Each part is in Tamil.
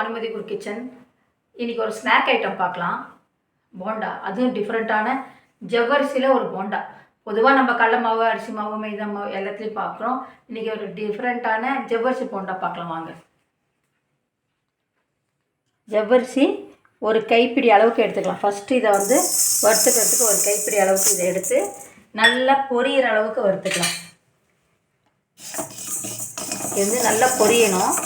அனுமதி குரு கிச்சன். இன்னைக்கு ஒரு ஸ்நாக் ஐட்டம் பார்க்கலாம். போண்டா. அதுவும் டிஃப்ரெண்ட்டான ஜவ்வரிசியில் ஒரு போண்டா. பொதுவாக நம்ம கடல மாவு அரிசி மாவு மைதா மாவு எல்லாத்துலேயும் பார்க்குறோம். இன்னைக்கு ஒரு டிஃப்ரெண்ட்டான ஜவ்வரிசி போண்டா பார்க்கலாம் வாங்க. ஜவ்வரிசி ஒரு கைப்பிடி அளவுக்கு எடுத்துக்கலாம். ஃபஸ்ட்டு இதை வந்து வறுத்துக்கிறதுக்கு ஒரு கைப்பிடி அளவுக்கு இதை எடுத்து நல்லா பொரியிற அளவுக்கு வறுத்துக்கலாம். இது வந்து நல்லா பொரியணும்.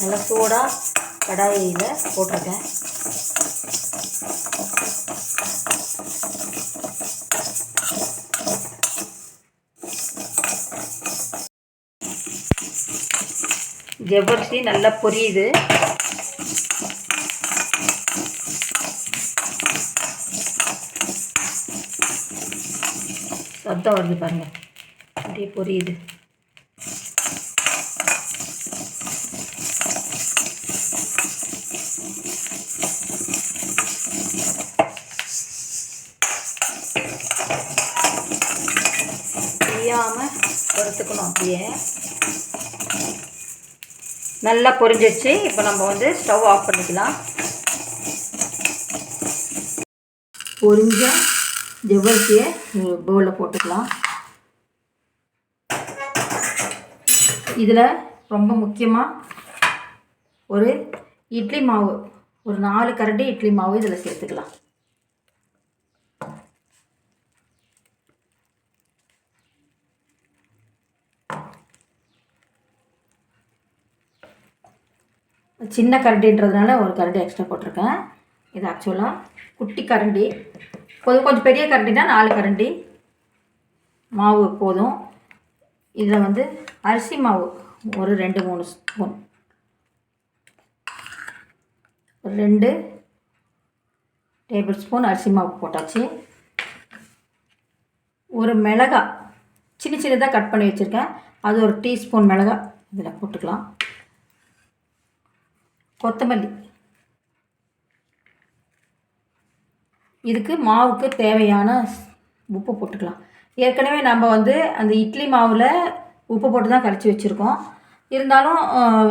நல்லா சூடாக கடாயில் போட்டிருக்கேன். ஜவ்வரிசி நல்லா பொரியுது. சத்தம் வருது பாருங்கள் அப்படியே பொரியுது. பொரியாமல் வறுத்துக்கணும் அப்படியே. நல்லா பொரிஞ்சிச்சு இப்போ நம்ம வந்து ஸ்டவ் ஆஃப் பண்ணிக்கலாம். பொரிஞ்ச ஜவ்வரிசியை பவுலில் போட்டுக்கலாம். இதில் ரொம்ப முக்கியமாக ஒரு இட்லி மாவு ஒரு நாலு கரண்டி இட்லி மாவு இதில் சேர்த்துக்கலாம். சின்ன கரண்டின்றதுனால ஒரு கரண்டி எக்ஸ்ட்ரா போட்டிருக்கேன். இது ஆக்சுவலாக குட்டி கரண்டி. கொஞ்சம் கொஞ்சம் பெரிய கரண்டினா நாலு கரண்டி. மாவு போதும். இதில் வந்து அரிசி மாவு ஒரு ரெண்டு மூணு ஸ்பூன். ஒரு ரெண்டு டேபிள் ஸ்பூன் அரிசி மாவு போட்டாச்சு. ஒரு மிளகா சின்ன சின்னதாக கட் பண்ணி வச்சுருக்கேன். அது ஒரு டீஸ்பூன் மிளகா இதில் போட்டுக்கலாம். கொத்தமல்லி. இதுக்கு மாவுக்கு தேவையான உப்பு போட்டுக்கலாம். ஏற்கனவே நம்ம வந்து அந்த இட்லி மாவில் உப்பு போட்டு தான் கரைச்சி வச்சுருக்கோம். இருந்தாலும்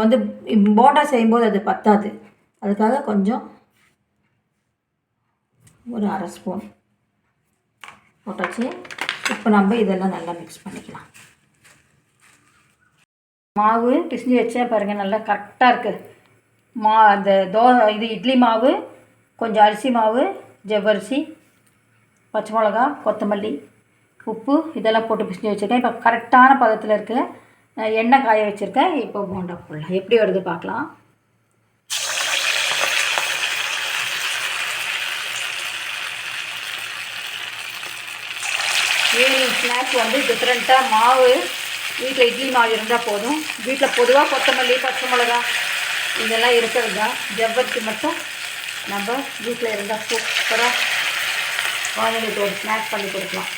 வந்து போண்டா செய்யும்போது அது பத்தாது. அதுக்காக கொஞ்சம் ஒரு அரை ஸ்பூன் போட்டாச்சு. இப்போ நம்ம இதெல்லாம் நல்லா மிக்ஸ் பண்ணிக்கலாம். மாவு பிசிஞ்சு வச்சேன் பாருங்கள் நல்லா கரெக்டாக இருக்குது மா அந்த தோ இது இட்லி மாவு கொஞ்சம் அரிசி மாவு ஜவ்வரிசி பச்சை மிளகா கொத்தமல்லி உப்பு இதெல்லாம் போட்டு பிசிஞ்சு வச்சுருக்கேன். இப்போ கரெக்டான பதத்தில் இருக்குது எண்ணெய் காய வச்சுருக்கேன். இப்போ போண்டா போடலாம். எப்படி வருது பார்க்கலாம். ஈவினிங் ஸ்நாக்ஸ் வந்து டிஃப்ரெண்ட்டாக மாவு வீட்டில் இட்லி மாவு இருந்தால் போதும். வீட்டில் பொதுவாக கொத்தமல்லி பச்சை மிளகா இதெல்லாம் இருக்கிறது? தான் ஜவ்வரிசி மட்டும் நம்ம வீட்டில் இருந்தால் சூப்பராக குழந்தைங்களுக்கு ஒரு ஸ்நாக் பண்ணி கொடுக்கலாம்.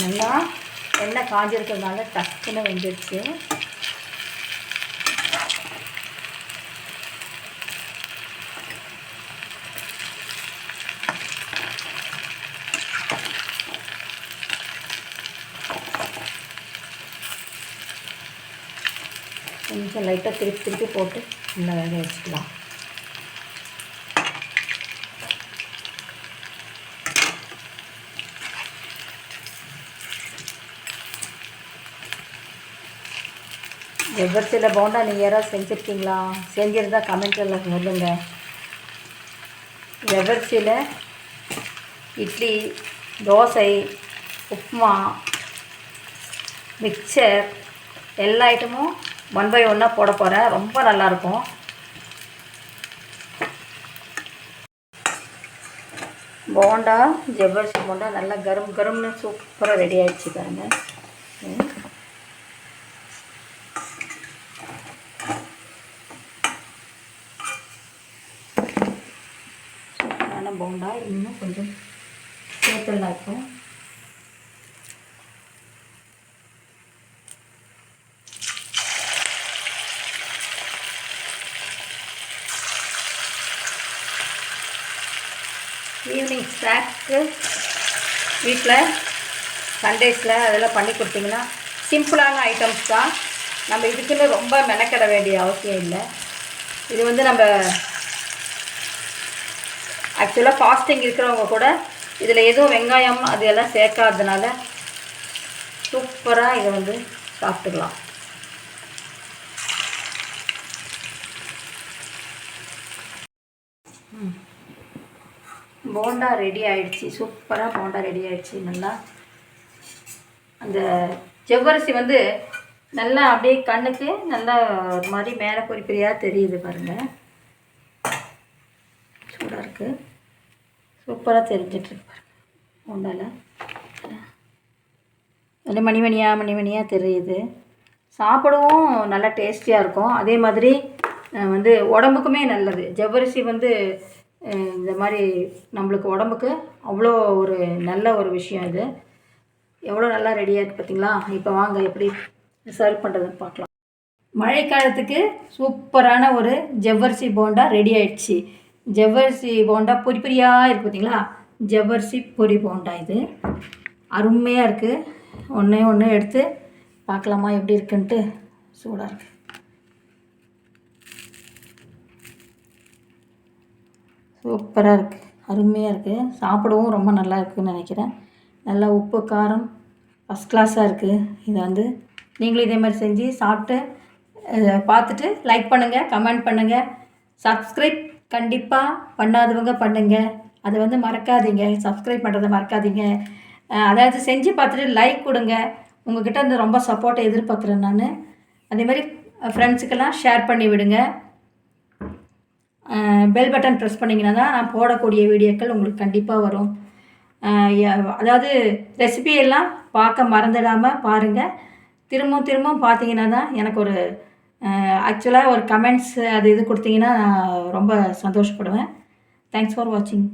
நல்லா எண்ணெய் காஞ்சிருக்கிறதுனால டக்குன்னு வெந்துடுச்சு கொஞ்சம் லைட்டாக திருப்பி திருப்பி போட்டு நல்லா வேக வச்சுக்கலாம். எவ்வரிசியில் போண்டா நீங்கள் யாராவது செஞ்சுருக்கீங்களா? செஞ்சுருந்தா கமெண்ட்டில் சொல்லுங்க. எவ்வரிசியில் இட்லி தோசை உப்புமா மிக்சர் எல்லா ஐட்டமும் ஒன் பை ஒன்னாக போட போகிறேன் ரொம்ப நல்லாயிருக்கும் போண்டா ஜவ்வரிசி போண்டா நல்லா கரும் கரும்னு சூப்பராக ரெடி ஆகிடுச்சு பாருங்கள் ம். போண்டா இன்னும் கொஞ்சம் சேர்த்துடலாம் இப்போ ஈவினிங் ஸ்நாக்ஸு வீட்டில் சண்டேஸில் அதெல்லாம் பண்ணி கொடுத்தீங்கன்னா சிம்பிளான ஐட்டம்ஸ் தான் நம்ம இதுக்குன்னு ரொம்ப மெனக்கட வேண்டிய அவசியம் இல்லை இது வந்து நம்ம ஆக்சுவலாக ஃபாஸ்டிங் இருக்கிறவங்க கூட இதில் எதுவும் வெங்காயம் அது எல்லாம் சேர்க்காததுனால சூப்பராக இதை வந்து சாப்பிட்டுக்கலாம். போண்டா ரெடி ஆகிடுச்சி சூப்பராக போண்டா ரெடி ஆகிடுச்சி நல்லா அந்த ஜவ்வரிசி வந்து நல்லா அப்படியே கண்ணுக்கு நல்லா ஒரு மாதிரி மேலே பொறி தெரியுது பாருங்கள் சூடாக சூப்பராக தெரிஞ்சிட்ருக்கு பாருங்க. போண்டாவில் நல்ல மணி மணியாக மணி மணியாக தெரியுது. சாப்பிடவும் நல்லா டேஸ்டியாக இருக்கும். அதே மாதிரி வந்து உடம்புக்குமே நல்லது. ஜவ்வரிசி வந்து இந்த மாதிரி நம்மளுக்கு உடம்புக்கு அவ்வளோ ஒரு நல்ல ஒரு விஷயம் இது. எவ்வளோ நல்லா ரெடியாக இருக்குது பார்த்தீங்களா இப்போ வாங்க எப்படி சர்வ் பண்ணுறதுன்னு பார்க்கலாம் மழைக்காலத்துக்கு சூப்பரான ஒரு ஜவ்வரிசி போண்டா ரெடி ஆயிடுச்சு. ஜவ்வரிசி போண்டா பொரி பொரியாக இருக்குது பார்த்தீங்களா ஜவ்வரிசி பொரி போண்டா இது. அருமையாக இருக்குது ஒன்றே ஒன்று எடுத்து பார்க்கலாமா எப்படி இருக்குன்ட்டு. சூடாக இருக்குது சூப்பராக இருக்குது அருமையாக இருக்குது சாப்பிடவும் ரொம்ப நல்லா இருக்குதுன்னு நினைக்கிறேன். நல்லா உப்பு காரம் ஃபஸ்ட் கிளாஸாக இருக்குது இதை வந்து நீங்களும் இதே மாதிரி செஞ்சு சாப்பிட்டு பார்த்துட்டு லைக் பண்ணுங்கள் கமெண்ட் பண்ணுங்கள் சப்ஸ்கிரைப் கண்டிப்பாக பண்ணாதவங்க பண்ணுங்கள் அதை வந்து மறக்காதீங்க. சப்ஸ்கிரைப் பண்ணுறதை மறக்காதீங்க. அதாவது செஞ்சு பார்த்துட்டு லைக் கொடுங்க. உங்ககிட்ட இருந்து ரொம்ப சப்போர்ட்டை எதிர்பார்க்குறேன் நான். அதே மாதிரி ஃப்ரெண்ட்ஸுக்கெல்லாம் ஷேர் பண்ணி விடுங்க. பெல் பட்டன் ப்ரெஸ் பண்ணிங்கன்னா தான் நான் போடக்கூடிய வீடியோக்கள் உங்களுக்கு கண்டிப்பாக வரும். அதாவது ரெசிபியெல்லாம் பார்க்க மறந்துடாமல் பாருங்கள் திரும்பவும் திரும்பவும் பார்த்தீங்கன்னா தான் எனக்கு ஒரு ஆக்சுவலாக ஒரு கமெண்ட்ஸ் அது இது கொடுத்தீங்கன்னா நான் ரொம்ப சந்தோஷப்படுவேன். தேங்க்ஸ் ஃபார் வாட்சிங்